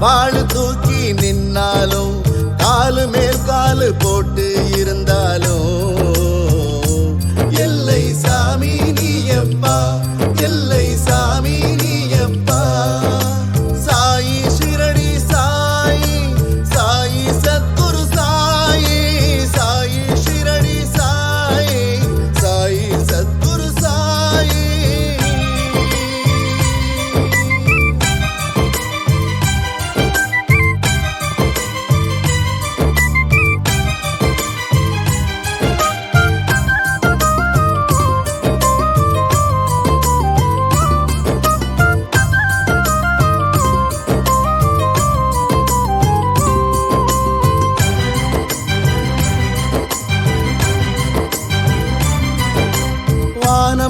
வாழு தூக்கி நின்னாலும் காலு மேல் காலு போட்டு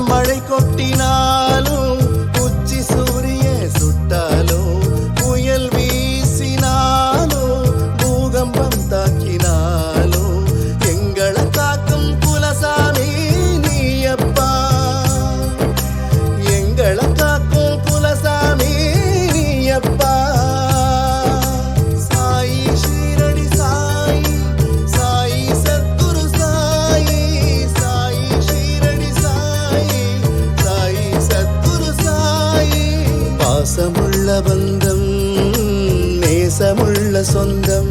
மழை கொட்டினாலும் பாசமுள்ள பந்தம் நேசமுள்ள சொந்தம்.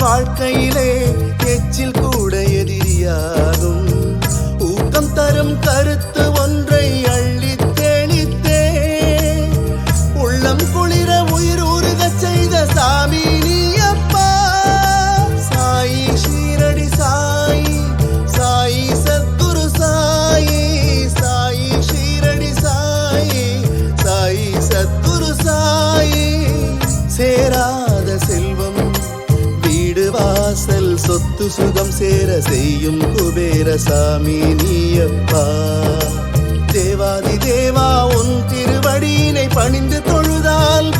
വാഴ്ക്കയിലേ എച്ചിൽ കൂടെ എതിരിയാകും. ഊക്കം തരും കരുത്തും சொத்து சுகம் சேர செய்யும் குபேர சாமி நீயப்பா. தேவாதி தேவா உன் திருவடியினை பணிந்து தொழுதால்